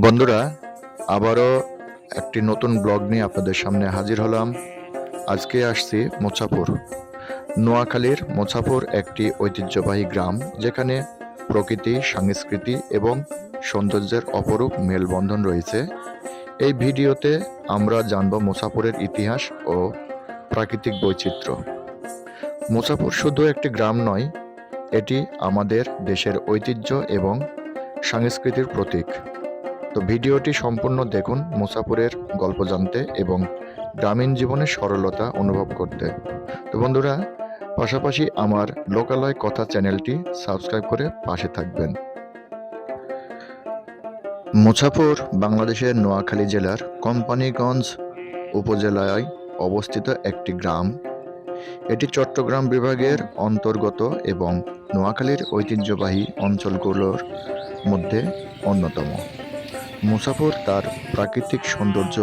বন্ধুরা, আবারও একটি নতুন ব্লগ নিয়ে আপনাদের সামনে হাজির হলাম। আজকে আসছি মোছাপুর। নোয়াখালীর মোছাপুর একটি ঐতিহ্যবাহী গ্রাম, যেখানে প্রকৃতি, সংস্কৃতি এবং সৌন্দর্যের অপরূপ মেলবন্ধন রয়েছে। এই ভিডিওতে আমরা জানব মোছাপুরের ইতিহাস ও প্রাকৃতিক বৈচিত্র্য। মোছাপুর শুধু একটি গ্রাম নয়, এটি আমাদের দেশের ঐতিহ্য এবং সংস্কৃতির প্রতীক। তো ভিডিওটি সম্পূর্ণ দেখুন মুসাফুরের গল্প জানতে এবং গ্রামীণ জীবনের সরলতা অনুভব করতে। তো বন্ধুরা, পাশাপাশি আমার লোকালয় কথা চ্যানেলটি সাবস্ক্রাইব করে পাশে থাকবেন। মুসাফুর বাংলাদেশের নোয়াখালী জেলার কোম্পানিগঞ্জ উপজেলায় অবস্থিত একটি গ্রাম। এটি চট্টগ্রাম বিভাগের অন্তর্গত এবং নোয়াখালীর ঐতিহ্যবাহী অঞ্চলগুলোর মধ্যে অন্যতম। মুসাফর তার প্রাকৃতিক সৌন্দর্য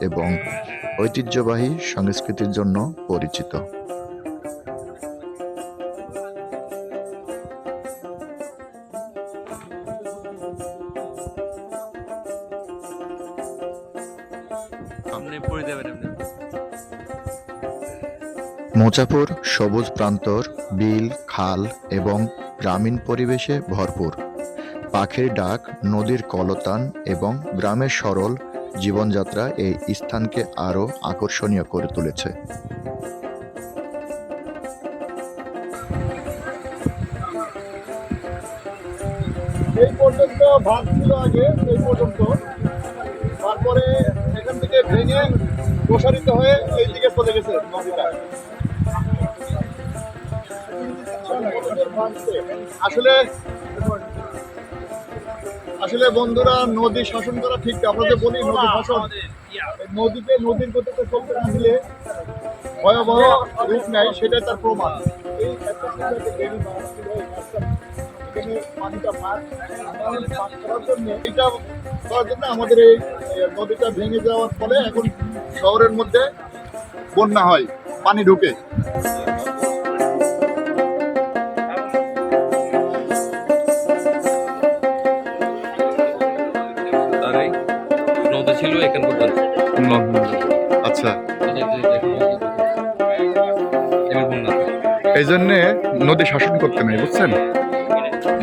এবং ঐতিহ্যবাহী সংস্কৃতির জন্য পরিচিত। মোচাপুর সবুজ প্রান্তর বিল খাল এবং গ্রামীণ পরিবেশে ভরপুর। পাখির ডাক, নদীর কলতান এবং গ্রামের সরল জীবনযাত্রা এই স্থানকে আরও আকর্ষণীয় করে তুলেছে। এই পর্যন্ত ভাগ ছিল আগে, এই পর্যন্ত। তারপরে এখান থেকে ভেঙে প্রসারিত হয়ে এই দিকে চলে গেছে আসলে আসলে বন্ধুরা নদী শাসন করা ঠিক আমরা যে বলি নদী শাসন। নদীতে নদীর গতিতে চলতে ভয়াবহ রূপ নেয় সেটাই তার প্রমাণ। এই পানিটা পার করার জন্য এটা করার জন্য আমাদের এই নদীটা ভেঙে যাওয়ার ফলে এখন শহরের মধ্যে বন্যা হয় পানি ঢুকে। তারই নদী ছিল এখান পর্যন্ত আচ্ছা। এই জন্য নদী শাসন করতে নেই বুঝছেন?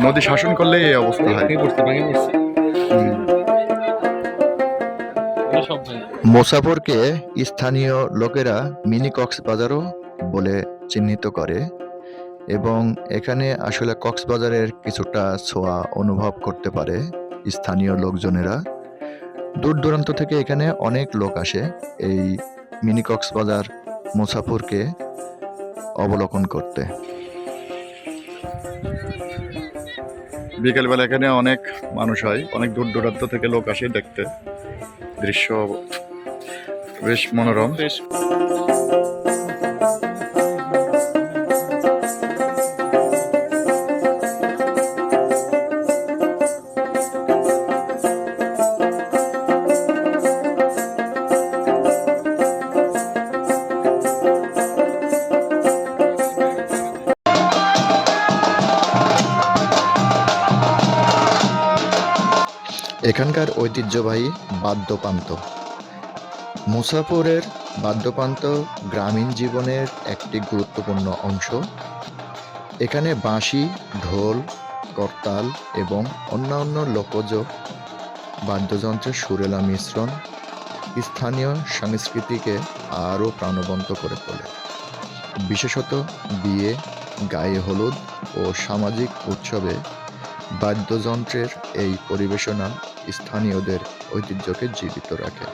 নদী শাসন করলে এই অবস্থা হয়। মোসাফরকে স্থানীয় লোকেরা মিনি কক্সবাজারও বলে চিহ্নিত করে এবং এখানে আসলে কক্সবাজারের কিছুটা ছোঁয়া অনুভব করতে পারে স্থানীয় লোকজনেরা। দূর দূরান্ত থেকে এখানে অনেক লোক আসে এই মিনি কক্সবাজার মুসাফরকে অবলোকন করতে। বিকেলবেলা এখানে অনেক মানুষ হয় অনেক দূর দূরান্ত থেকে লোক আসে দেখতে। দৃশ্য বেশ মনোরম। বেশ। এখানকার ঐতিহ্যবাহী বাদ্যপান্ত। মুসাফরের বাদ্যপান্ত গ্রামীণ জীবনের একটি গুরুত্বপূর্ণ অংশ। এখানে বাঁশি, ঢোল, করতাল এবং অন্যান্য লোকজ বাদ্যযন্ত্রের সুরেলা মিশ্রণ স্থানীয় সংস্কৃতিকে আরও প্রাণবন্ত করে তোলে। বিশেষত বিয়ে, গায়ে হলুদ ও সামাজিক উৎসবে বাদ্যযন্ত্রের এই পরিবেশনা স্থানীয়দের ঐতিহ্যকে জীবিত রাখে।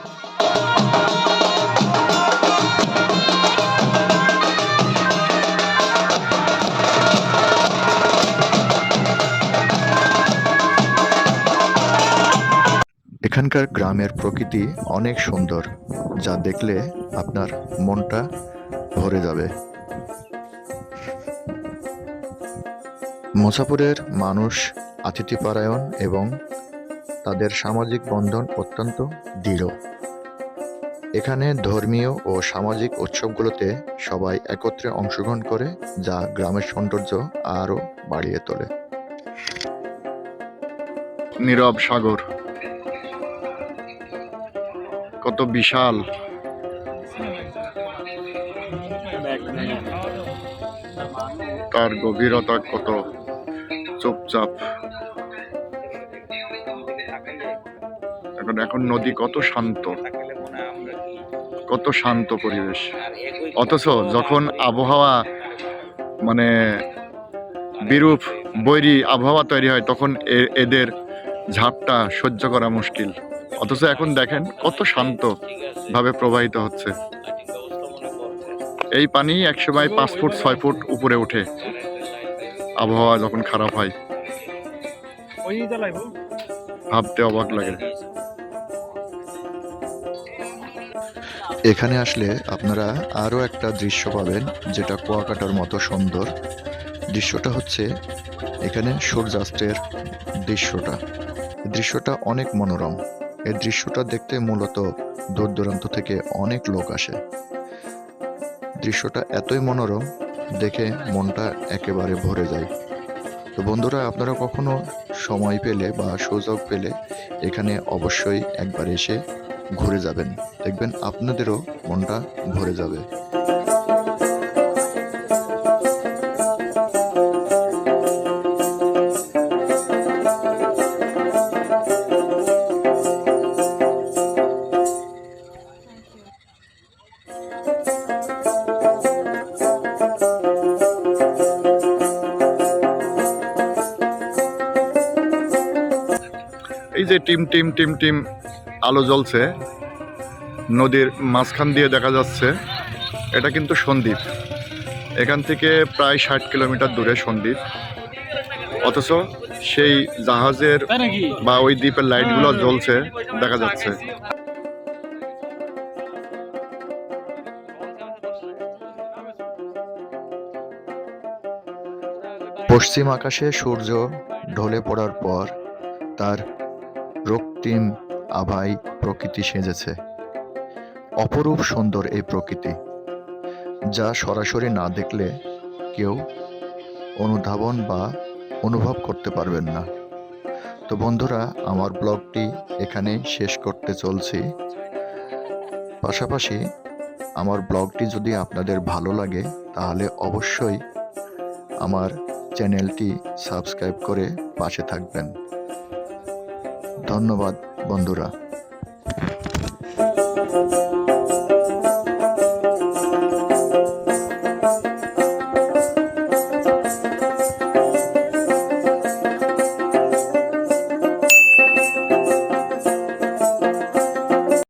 এখানকার গ্রামের প্রকৃতি অনেক সুন্দর, যা দেখলে আপনার মনটা ভরে যাবে। মুসাফুরের মানুষ আতিথ্যপরায়ণ এবং তাদের সামাজিক বন্ধন অত্যন্ত দৃঢ়। এখানে ধর্মীয় ও সামাজিক উৎসবগুলোতে সবাই একত্রে অংশগ্রহণ করে, যা গ্রামের সৌন্দর্য আরও বাড়িয়ে তোলে। নীরব সাগর। কত বিশাল। তার গভীরতা কত চুপচাপ। এখন এখন নদী কত শান্ত। কত শান্ত পরিবেশ। অথচ যখন আবহাওয়া মানে বিরূপ বৈরী আবহাওয়া তৈরি হয় তখন এদের ঝাপটা সহ্য করা মুশকিল। অথচ এখন দেখেন কত শান্ত ভাবে প্রবাহিত হচ্ছে। এই পানি একসময় পাঁচ ফুট ছয় ফুট উপরে ওঠে। আবহাওয়া যখন খারাপ হয় ভাবতে অবাক লাগে। এখানে আসলে আপনারা আরও একটা দৃশ্য পাবেন, যেটা কুয়াকাটার মতো সুন্দর। দৃশ্যটা হচ্ছে এখানে সূর্যাস্তের দৃশ্যটা। দৃশ্যটা অনেক মনোরম। এই দৃশ্যটা দেখতে মূলত দূর দূরান্ত থেকে অনেক লোক আসে। দৃশ্যটা এতই মনোরম, দেখে মনটা একেবারে ভরে যায়। তো বন্ধুরা, আপনারা কখনো সময় পেলে বা সুযোগ পেলে এখানে অবশ্যই একবার এসে ঘুরে যাবেন। দেখবেন আপনাদেরও মনটা ভরে যাবে। এই যে টিম টিম টিম টিম আলো জ্বলছে। নদীর মাঝখান দিয়ে দেখা যাচ্ছে। এটা কিন্তু সন্দ্বীপ। এখান থেকে প্রায় ষাট কিলোমিটার দূরে সন্দ্বীপ। অথচ সেই জাহাজের বা ওই দ্বীপের লাইটগুলো জ্বলছে, দেখা যাচ্ছে। পশ্চিম আকাশে সূর্য ঢলে পড়ার পর তার রক্তিম আভায় প্রকৃতি সেজেছে। অপরূপ সুন্দর এই প্রকৃতি, যা সরাসরি না দেখলে কেউ অনুধাবন বা অনুভব করতে পারবেন না। তো বন্ধুরা, আমার ব্লগটি এখানেই শেষ করতে চলছি। পাশাপাশি আমার ব্লগটি যদি আপনাদের ভালো লাগে, তাহলে অবশ্যই আমার চ্যানেলটি সাবস্ক্রাইব করে পাশে থাকবেন। ধন্যবাদ। বন্ধুরা।